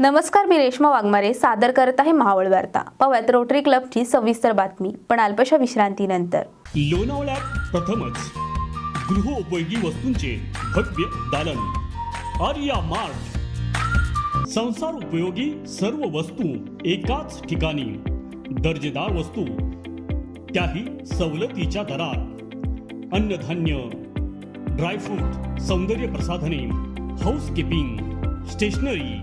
नमस्कार मी रेश्मा वाघमारे सादर करत आहे मावळ वार्ता. पाहूयात रोटरी क्लबची सविस्तर बातमी पण अल्पशा विश्रांतीनंतर. लोणावळ्यात प्रथमच गृहोपयोगी वस्तूंचे भव्य दालन. आर्या मार्ट. संसार उपयोगी सर्व वस्तू एकाच ठिकाणी. दर्जेदार वस्तू त्याही सवलतीच्या दरात. अन्नधान्य ड्रायफ्रूट सौंदर्य प्रसाधने हाऊसकीपिंग स्टेशनरी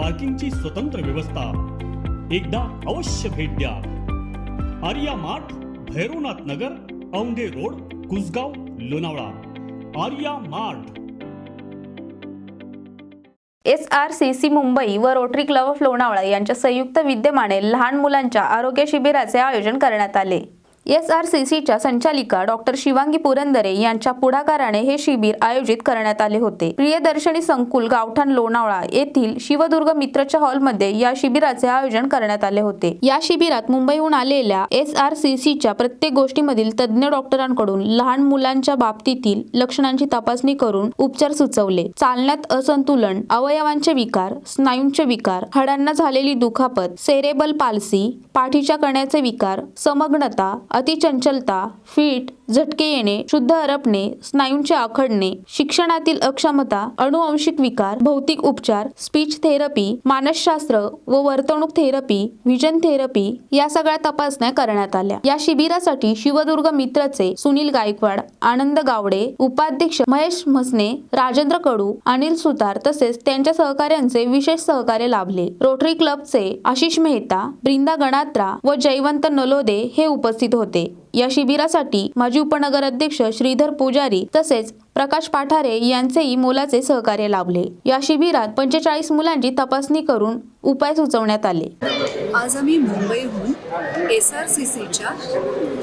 पार्किंगची स्वतंत्र व्यवस्था. एकदा अवश्य भेट द्या. Arya mart Bhairavnath Nagar Aundhe road Kusgaon Lonavala. Arya mart. S R C C Mumbai व रोटरी क्लब ऑफ लोणावळा यांच्या संयुक्त विद्यमाने लहान मुलांच्या आरोग्य शिबिराचे आयोजन करण्यात आले. एस आर सी सीच्या संचालिका डॉक्टर शिवांगी पुरंदरे यांच्या पुढाकाराने हे शिबिर आयोजित करण्यात आले होते. प्रियदर्शनी संकुल गावठाण लोणावळा येथील शिवदुर्ग मित्रच्या हॉलमध्ये या शिबिराचे आयोजन करण्यात आले होते. या शिबिरात मुंबईहून आलेल्या एस आर सी सीच्या प्रत्येक गोष्टीमधील तज्ज्ञ डॉक्टरांकडून लहान मुलांच्या बाबतीतील लक्षणांची तपासणी करून उपचार सुचवले. चालण्यात असंतुलन अवयवांचे विकार स्नायूंचे विकार हाडांना झालेली दुखापत सेरेबल पाल्सी पाठीच्या कण्याचे विकार समग्नता अतिचंचलता फीट झटके येणे शुद्ध हरपणे स्नायूंचे आखडणे शिक्षणातील अक्षमता अनुवांशिक विकार भौतिक उपचार स्पीच थेरपी मानसशास्त्र व वर्तणूक थेरपी व्हिजन थेरपी या सगळ्या तपासण्या करण्यात आल्या. या शिबिरासाठी शिवदुर्ग मित्रचे सुनील गायकवाड आनंद गावडे उपाध्यक्ष महेश म्हसने राजेंद्र कडू अनिल सुतार तसेच त्यांच्या सहकाऱ्यांचे विशेष सहकार्य लाभले. रोटरी क्लबचे आशिष मेहता ब्रिंदा गणात्रा व जयवंत नलोदे हे उपस्थित होते. होते. या शिबिरासाठी माजी उपनगर अध्यक्ष श्रीधर पुजारी तसेच प्रकाश पाठारे यांचेही मोलाचे सहकार्य लाभले. या शिबिरात पंचेचाळीस मुलांची तपासणी करून उपाय सुचवण्यात आले. आज आम्ही मुंबईहून एस आर सी सीच्या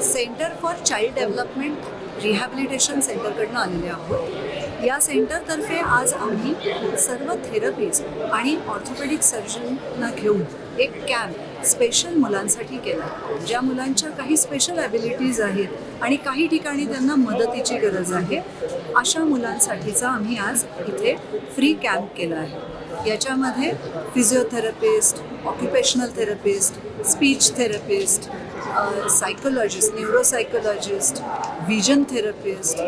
centre for child development rehabilitation सेंटरकडनं आलेले आहोत. या सेंटरतर्फे आज आम्ही सर्व थेरपीज आणि ऑर्थोपेडिक सर्जनना घेऊन एक कॅम्प स्पेशल मुलांसाठी केला ज्या मुलांच्या काही स्पेशल ॲबिलिटीज आहेत आणि काही ठिकाणी त्यांना मदतीची गरज आहे अशा मुलांसाठीचा आम्ही आज इथे फ्री कॅम्प केला आहे. याच्यामध्ये physiotherapist occupational therapist speech therapist psychologist neuropsychologist vision therapist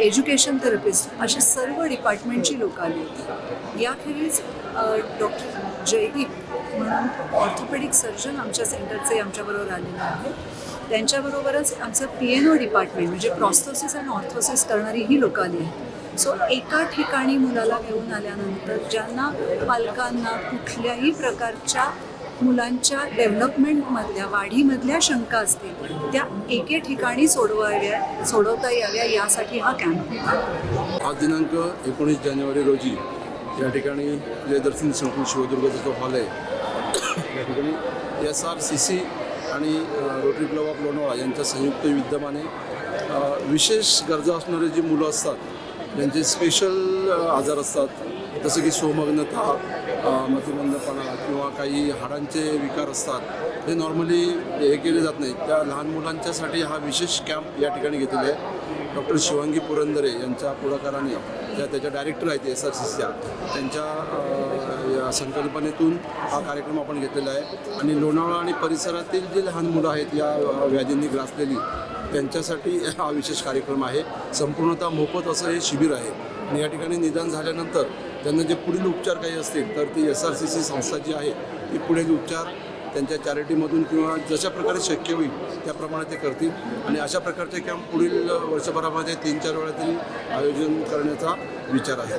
education therapist अशा सर्व डिपार्टमेंटची लोकं आली होती. याखेरीज डॉक्टर जयदीप म्हणून ऑर्थोपेडिक सर्जन आमच्या सेंटरचे आमच्याबरोबर आलेले आहेत. त्यांच्याबरोबरच आमचं पी एन ओ डिपार्टमेंट म्हणजे प्रॉस्थोसिस आणि ऑर्थोसिस करणारी ही लोक आली आहेत. सो एका ठिकाणी मुलाला घेऊन आल्यानंतर ज्यांना पालकांना कुठल्याही प्रकारच्या मुलांच्या डेव्हलपमेंटमधल्या वाढीमधल्या शंका असतील त्या एके ठिकाणी सोडवाव्या सोडवता याव्या यासाठी हा कॅम्प होता आज दिनांक एकोणीस जानेवारी रोजी या ठिकाणी प्रियदर्शनी संकुल शिवदुर्गाचा जो हॉल आहे या ठिकाणी एस आर सी सी आणि रोटरी क्लब ऑफ लोणावळा यांच्या संयुक्त विद्यमाने विशेष गरजा असणारे जी मुलं असतात ज्यांचे स्पेशल आजार असतात जसं की सोमग्नता मतिमंदपणा किंवा काही हाडांचे विकार असतात हे नॉर्मली हे केले जात नाही. त्या लहान मुलांच्यासाठी हा विशेष कॅम्प या ठिकाणी घेतलेला आहे. डॉक्टर शिवांगी पुरंदरे यांच्या पुढाकाराने ज्या त्याच्या डायरेक्टर आहेत एस आर सी सीच्या त्यांच्या या संकल्पनेतून हा कार्यक्रम आपण घेतलेला आहे. आणि लोणावळा आणि परिसरातील जे लहान मुलं आहेत या व्याधींनी ग्रासलेली त्यांच्यासाठी हा विशेष कार्यक्रम आहे. संपूर्णतः मोफत असं हे शिबिर आहे. आणि या ठिकाणी निदान झाल्यानंतर त्यांना जे पुढील उपचार काही असतील तर ती एस आर सी सी संस्था जी आहे ती पुढील उपचार त्यांच्या चॅरिटीमधून किंवा जशा प्रकारे शक्य होईल त्याप्रमाणे ते करतील. आणि अशा प्रकारचे कॅम्प पुढील वर्षभरामध्ये तीन चार वेळा तरी आयोजन करण्याचा विचार आहे.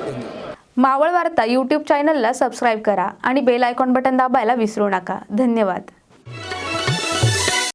धन्यवाद. मावळ वार्ता यूट्यूब चॅनलला सबस्क्राईब करा आणि बेल आयकॉन बटन दाबायला विसरू नका. धन्यवाद.